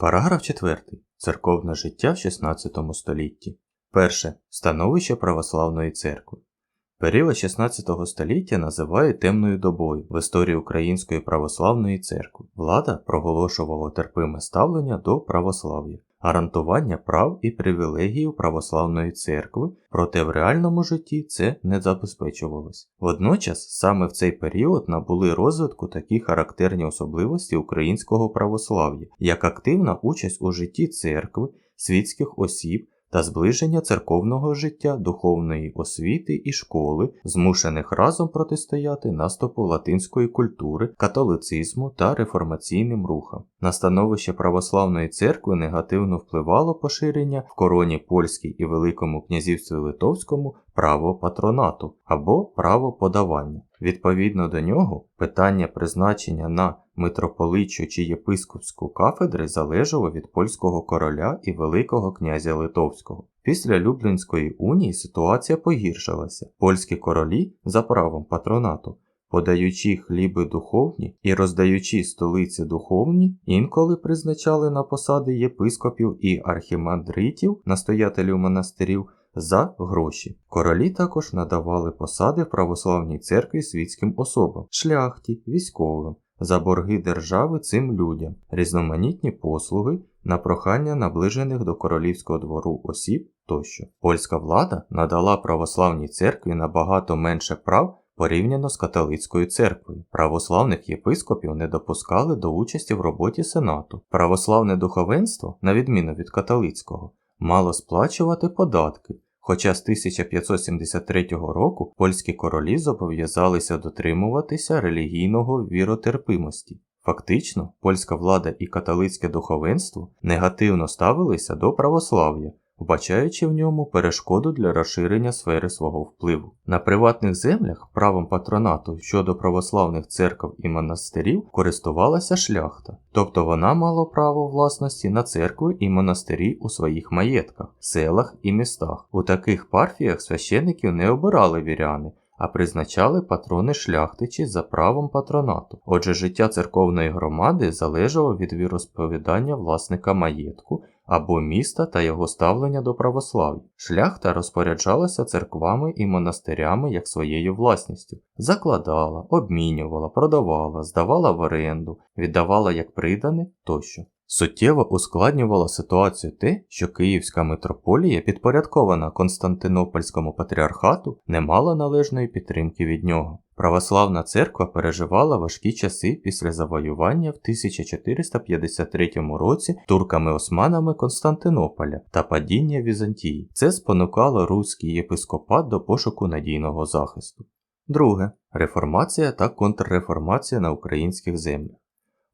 Параграф 4. Церковне життя в XVI столітті. Перше. Становище православної церкви. Період XVI століття називають темною добою в історії Української православної церкви. Влада проголошувала терпиме ставлення до православ'я, гарантування прав і привілегій православної церкви, проте в реальному житті це не забезпечувалось. Водночас саме в цей період набули розвитку такі характерні особливості українського православ'я, як активна участь у житті церкви, світських осіб та зближення церковного життя, духовної освіти і школи, змушених разом протистояти наступу латинської культури, католицизму та реформаційним рухам. На становище православної церкви негативно впливало поширення в короні польській і Великому князівстві Литовському право патронату або право подавання. Відповідно до нього, питання призначення на митрополичу чи єпископську кафедри залежало від польського короля і Великого князя Литовського. Після Люблінської унії ситуація погіршилася. Польські королі за правом патронату Подаючи хліби духовні і роздаючи столиці духовні, інколи призначали на посади єпископів і архімандритів, настоятелів монастирів, за гроші. Королі також надавали посади в православній церкві світським особам, шляхті, військовим, за борги держави цим людям, різноманітні послуги на прохання наближених до королівського двору осіб тощо. Польська влада надала православній церкві набагато менше прав. Порівняно з католицькою церквою, православних єпископів не допускали до участі в роботі сенату. Православне духовенство, на відміну від католицького, мало сплачувати податки, хоча з 1573 року польські королі зобов'язалися дотримуватися релігійного віротерпимості. Фактично, польська влада і католицьке духовенство негативно ставилися до православ'я, вбачаючи в ньому перешкоду для розширення сфери свого впливу. На приватних землях правом патронату щодо православних церкв і монастирів користувалася шляхта, тобто вона мала право власності на церкви і монастирі у своїх маєтках, селах і містах. У таких парфіях священиків не обирали віряни. А призначали патрони шляхтичі за правом патронату. Отже, життя церковної громади залежало від віросповідання власника маєтку або міста та його ставлення до православ'я. Шляхта розпоряджалася церквами і монастирями як своєю власністю, закладала, обмінювала, продавала, здавала в оренду, віддавала як придане тощо. Суттєво ускладнювало ситуацію те, що Київська митрополія, підпорядкована Константинопольському патріархату, не мала належної підтримки від нього. Православна церква переживала важкі часи після завоювання в 1453 році турками-османами Константинополя та падіння Візантії. Це спонукало руський єпископат до пошуку надійного захисту. Друге реформація та контрреформація на українських землях.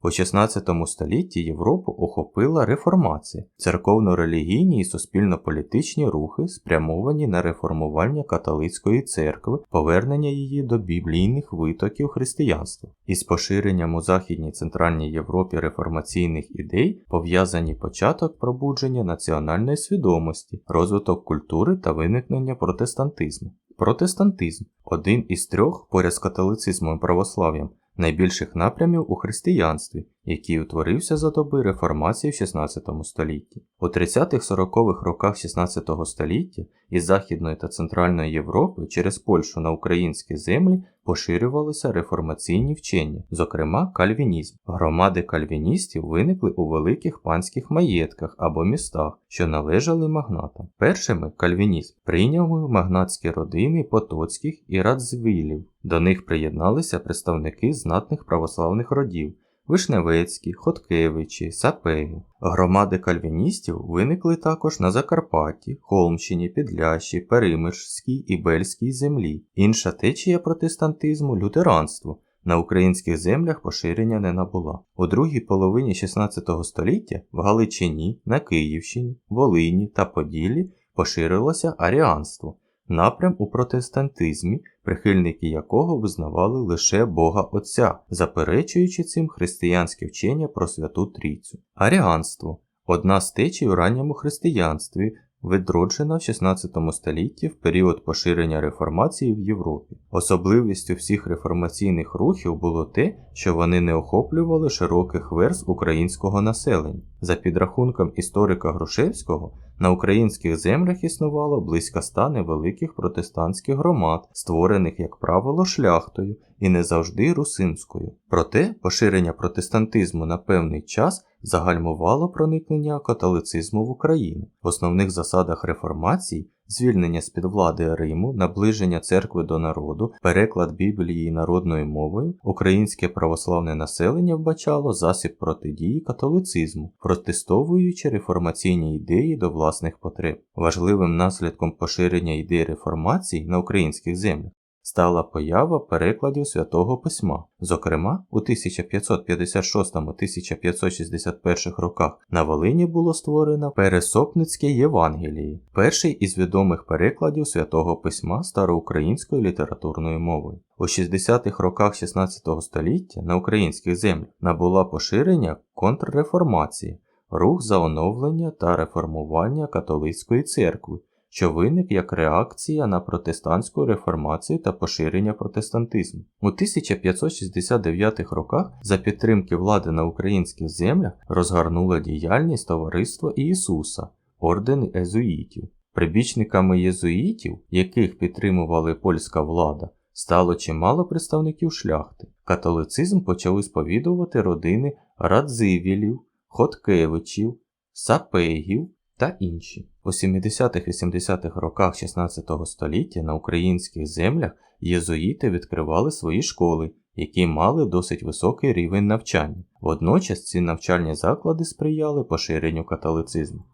У XVI столітті Європу охопила реформація, церковно-релігійні і суспільно-політичні рухи, спрямовані на реформування католицької церкви, повернення її до біблійних витоків християнства. Із поширенням у Західній Центральній Європі реформаційних ідей пов'язані початок пробудження національної свідомості, розвиток культури та виникнення протестантизму. Протестантизм один із трьох поряд з католицизмом і православ'ям найбільших напрямів у християнстві, який утворився за доби реформації в 16 столітті. У 30-40-х роках 16 століття із Західної та Центральної Європи через Польщу на українські землі поширювалися реформаційні вчення, зокрема кальвінізм. Громади кальвіністів виникли у великих панських маєтках або містах, що належали магнатам. Першими кальвінізм прийняли магнатські родини потоцьких і радзвілів. До них приєдналися представники знатних православних родів. Вишневецькі, Хоткевичі, Сапеги. Громади кальвіністів виникли також на Закарпатті, Холмщині, Підлящі, Перимирській і Бельській землі. Інша течія протестантизму лютеранство. На українських землях поширення не набула. У другій половині 16 століття в Галичині, на Київщині, Волині та Поділлі поширилося аріанство напрям у протестантизмі, прихильники якого визнавали лише Бога Отця, заперечуючи цим християнське вчення про Святу Трійцю. Аріанство одна з течій у ранньому християнстві, відроджена в 16 столітті в період поширення реформації в Європі. Особливістю всіх реформаційних рухів було те, що вони не охоплювали широких верст українського населення. За підрахунком історика Грушевського, на українських землях існувало близько ста невеликих протестантських громад, створених, як правило, шляхтою і не завжди русинською. Проте поширення протестантизму на певний час загальмувало проникнення католицизму в Україну. В основних засадах реформації звільнення з-під влади Риму, наближення церкви до народу, переклад Біблії народною мовою, українське православне населення вбачало засіб протидії католицизму, протестовуючи реформаційні ідеї до власних потреб. Важливим наслідком поширення ідей реформації на українських землях стала поява перекладів святого письма. Зокрема, у 1556-1561 роках на Волині було створено Пересопницьке Євангеліє, перший із відомих перекладів святого письма староукраїнською літературною мовою. У 60-х роках 16 століття на українських землях набула поширення контрреформації, рух за оновлення та реформування католицької церкви що виник як реакція на протестантську реформацію та поширення протестантизму. У 1569 роках за підтримки влади на українських землях розгорнула діяльність Товариства Ісуса, орден езуїтів. Прибічниками єзуїтів, яких підтримували польська влада, стало чимало представників шляхти. Католицизм почали сповідувати родини Радзивілів, Хоткевичів, Сапегів та інші. У 70-80-х роках 16 століття на українських землях єзуїти відкривали свої школи, які мали досить високий рівень навчання. Водночас ці навчальні заклади сприяли поширенню католицизму.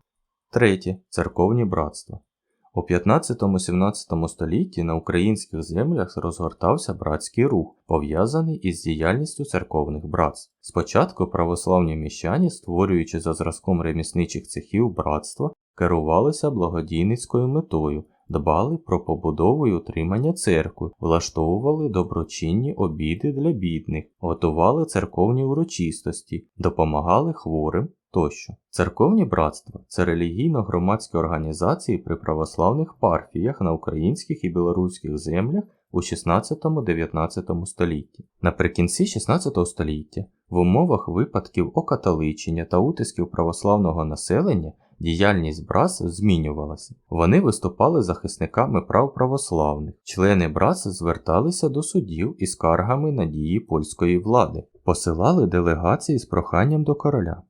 Третє церковні братства. У 15-17 столітті на українських землях розгортався братський рух, пов'язаний із діяльністю церковних братств. Спочатку православні міщані, створюючи за зразком ремісничих цехів братства, керувалися благодійницькою метою, дбали про побудову і утримання церкви, влаштовували доброчинні обіди для бідних, готували церковні урочистості, допомагали хворим тощо. Церковні братства це релігійно-громадські організації при православних парфіях на українських і білоруських землях у 16-19 столітті. Наприкінці 16 століття в умовах випадків окатоличення та утисків православного населення діяльність братств змінювалася. Вони виступали захисниками прав православних. Члени братств зверталися до судів із скаргами на дії польської влади, посилали делегації з проханням до короля.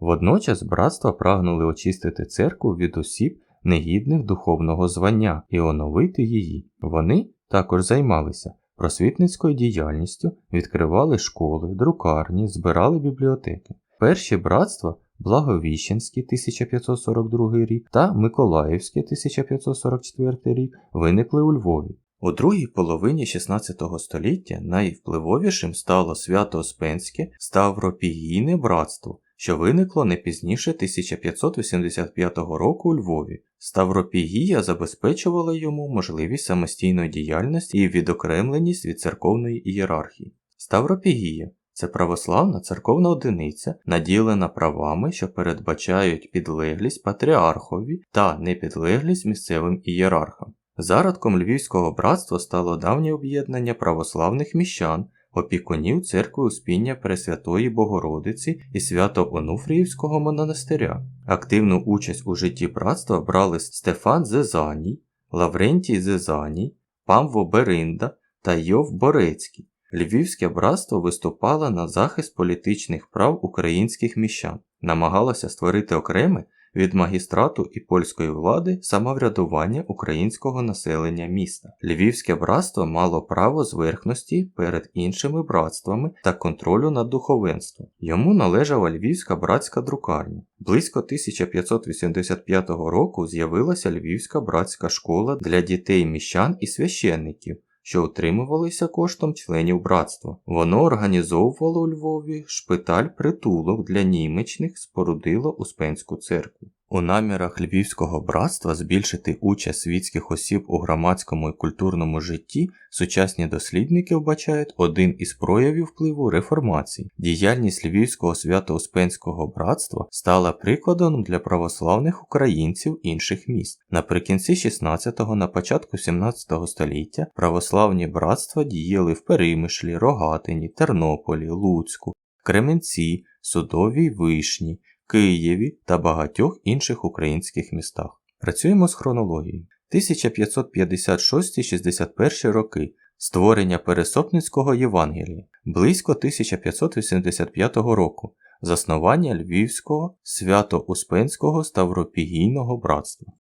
Водночас братства прагнули очистити церкву від осіб, негідних духовного звання і оновити її. Вони також займалися просвітницькою діяльністю, відкривали школи, друкарні, збирали бібліотеки. Перші братства Благовіщенський 1542 рік та Миколаївське 1544 рік виникли у Львові. У другій половині 16 століття найвпливовішим стало Свято-Успенське Ставропігійне братство, що виникло не пізніше 1585 року у Львові. Ставропігія забезпечувала йому можливість самостійної діяльності і відокремленість від церковної ієрархії. Ставропігія це православна церковна одиниця, наділена правами, що передбачають підлеглість патріархові та непідлеглість місцевим ієрархам. Зародком Львівського братства стало давнє об'єднання православних міщан, опікунів церкви Успіння Пресвятої Богородиці і Свято-Онуфріївського монастиря. Активну участь у житті братства брали Стефан Зезаній, Лаврентій Зезаній, Памво Беринда та Йов Борецький. Львівське братство виступало на захист політичних прав українських міщан, намагалося створити окреме від магістрату і польської влади самоврядування українського населення міста. Львівське братство мало право зверхності перед іншими братствами та контролю над духовенством. Йому належала Львівська братська друкарня. Близько 1585 року з'явилася Львівська братська школа для дітей міщан і священників що отримувалися коштом членів братства. Воно організовувало у Львові шпиталь притулок для німечних, спорудило Успенську церкву. У намірах Львівського братства збільшити участь світських осіб у громадському і культурному житті сучасні дослідники вбачають один із проявів впливу реформації. Діяльність Львівського свято-успенського братства стала прикладом для православних українців інших міст. Наприкінці 16-го, на початку 17 століття православні братства діяли в Перемишлі, Рогатині, Тернополі, Луцьку, Кременці, Судовій Вишні. Києві та багатьох інших українських містах. Працюємо з хронологією. 1556-61 роки створення Пересопницького Євангелія, близько 1585 року заснування Львівського свято-Успенського Ставропігійного братства.